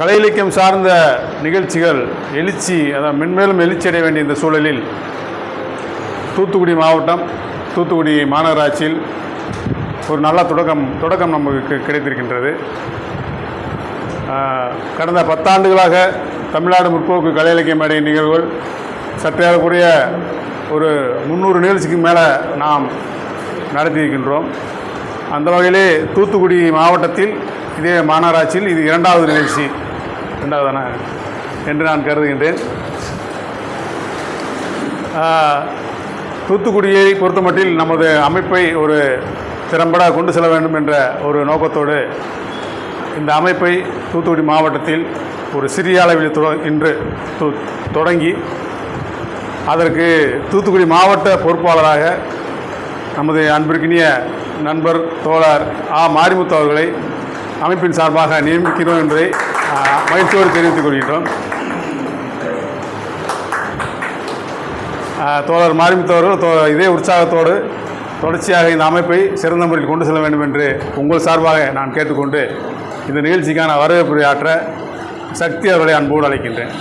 கலை இலக்கியம் சார்ந்த நிகழ்ச்சிகள் எழுச்சி அதான் மென்மேலும் எழுச்சி அடைய வேண்டிய இந்த சூழலில் தூத்துக்குடி மாவட்டம் தூத்துக்குடி மாநகராட்சியில் ஒரு நல்ல தொடக்கம் தொடக்கம் நமக்கு கிடைத்திருக்கின்றது. கடந்த பத்தாண்டுகளாக தமிழ்நாடு முற்போக்கு கலை இலக்கிய மேடை நிகழ்வுகள் சற்றேறக்குறைய ஒரு முந்நூறு நிகழ்ச்சிக்கு மேலே நாம் நடத்தியிருக்கின்றோம். அந்த வகையிலே தூத்துக்குடி மாவட்டத்தில் இதே மாநகராட்சியில் இது இரண்டாவது நிகழ்ச்சி. இரண்டாவதான என்று நான் கருதுகின்றேன். தூத்துக்குடியை பொறுத்தமட்டில் நமது அமைப்பை ஒரு திறம்பட கொண்டு செல்ல வேண்டும் என்ற ஒரு நோக்கத்தோடு இந்த அமைப்பை தூத்துக்குடி மாவட்டத்தில் ஒரு சிறிய அளவில் இன்று தொடங்கி அதற்கு தூத்துக்குடி மாவட்ட பொறுப்பாளராக நமது அன்பிற்கினிய நண்பர் தோழர் ஆ. மாரிமுத்து அவர்களை அமைப்பின் சார்பாக நியமிக்கிறோம் என்பதை மகிழ்ச்சியோடு தெரிவித்துக் கொள்கின்றோம். தோழர் மாரிமுத்தவர்கள் தோ இதே உற்சாகத்தோடு தொடர்ச்சியாக இந்த அமைப்பை சிறந்த முறையில் கொண்டு செல்ல வேண்டும் என்று உங்கள் சார்பாக நான் கேட்டுக்கொண்டு இந்த நிகழ்ச்சிக்கான வரவேற்புரையாற்ற சக்தி அவர்களை அன்போடு அழைக்கின்றேன்.